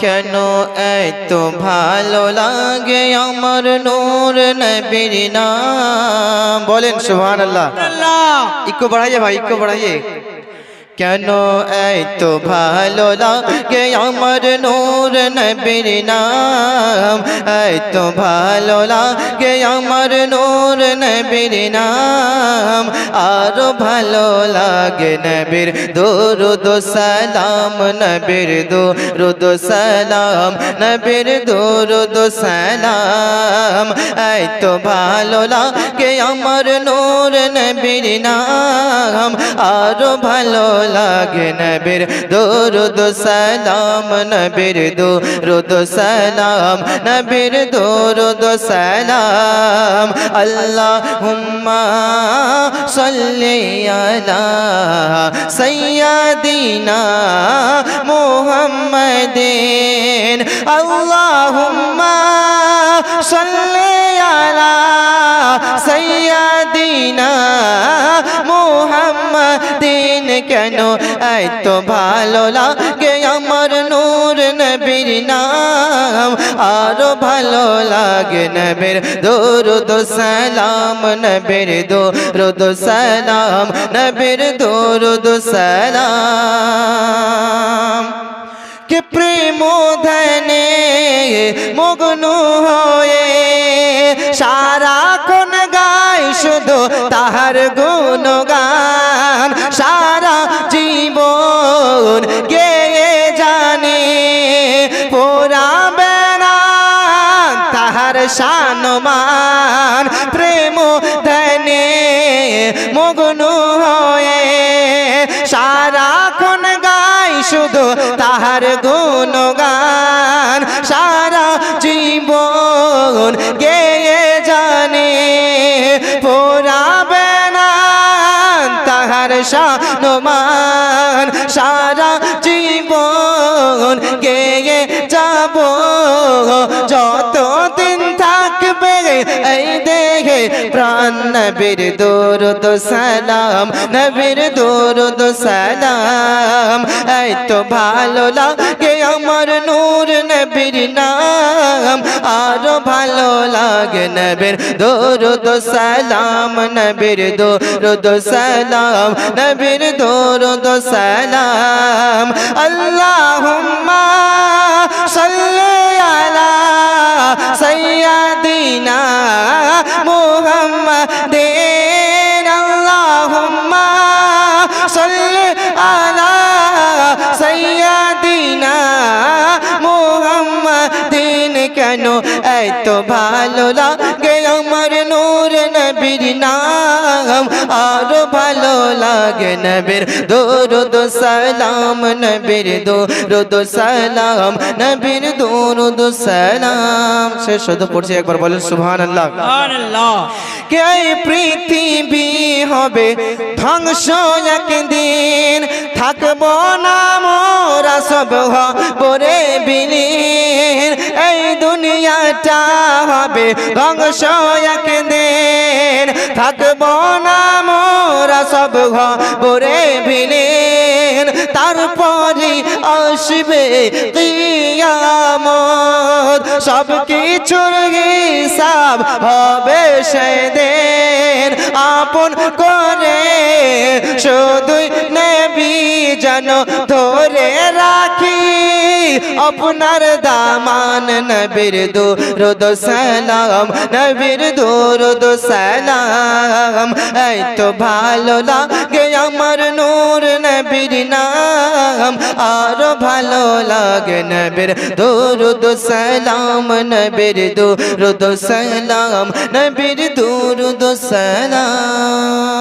কেন এত ভালো লাগে আমার নূর নবীর নাম? বলেন সুহান আল্লাহ ইকো বাড়াইয়ে ভাই ইকো বাড়াইয়ে। কেন এত ভালো লাগে আমার নূর নবীর নাম? এত ভালো লাগে আমার নূর নবীর নাম। আরও ভালো লাগে নবীর দরুদ সালাম, নবীর দরুদ সালাম, নবীর দরুদ সালাম। এত ভালো লাগে আমার নূর নবীর নাম। আরও ভালো লাগে নবীর দরুদ সালাম, নবীর দরুদ সালাম, নবীর দরুদ সালাম। আল্লাহুম্মা সাল্লি আলা সাইয়্যিদিনা মুহাম্মাদিন। আল্লাহুম্মা সাল্লি আলা কেন? এত ভালো লাগে আমার নূর নবীর নাম। আরও ভালো লাগে নবীর দরুদ সালাম, নবীর দরুদ সালাম, নবীর দরুদ সালাম। কে প্রেম ধ্যানে মগ্ন হয়ে সারাক্ষণ গায় শুধু তাহার গুণগান সানমান প্রেম ধ্যানে মগ্ন হয়ে, সারাক্ষণ গাই শুধু তাহার গুণগান, সারা জীবন গেয়ে জানে পোড়াবে না তাহার সানমান সারা দেখে প্রাণ নবীর দরুদ সালাম নবীর দরুদ সালাম এই তো ভালো লাগে আমার নূর নবীর নাম আরও ভালো লাগে নবীর দরুদ সালাম নবীর দরুদ সালাম নবীর দরুদ সালাম আল্লাহুম্মা কেন? এত ভালো লাগে আমার নূর নবীর নাম। আরও ভালো লাগে নবীর দরুদ সালাম নবীর দরুদ সালাম নবীর দরুদ সালাম। শেষ শুধু পড়ছি একবার বলেন সুবহানাল্লাহ। কে এই পৃথিবী হবে? ধ্বংস একদিন। থাকব না মোরা সব পরে বিলীন। এই দুনিয়াটা হবে ধ্বংস একদিন। থাকব না মোরা সব পরে বিলীন। তারপরে আসবে কিয়ামত। সব কিছুর হিসাব হবে সেদিন। আপন করে শুধুই নেবি যেন ধরে রাখি। আপনার দামান নবীর দুরুদ সালাম নবীর দুরুদ সালাম এই তো ভালো লাগে আমার নূর নবীর নাম আরও ভালো লাগে নবীর দুরুদ সালাম নবীর দুরুদ সালাম নবীর দুরুদ সালাম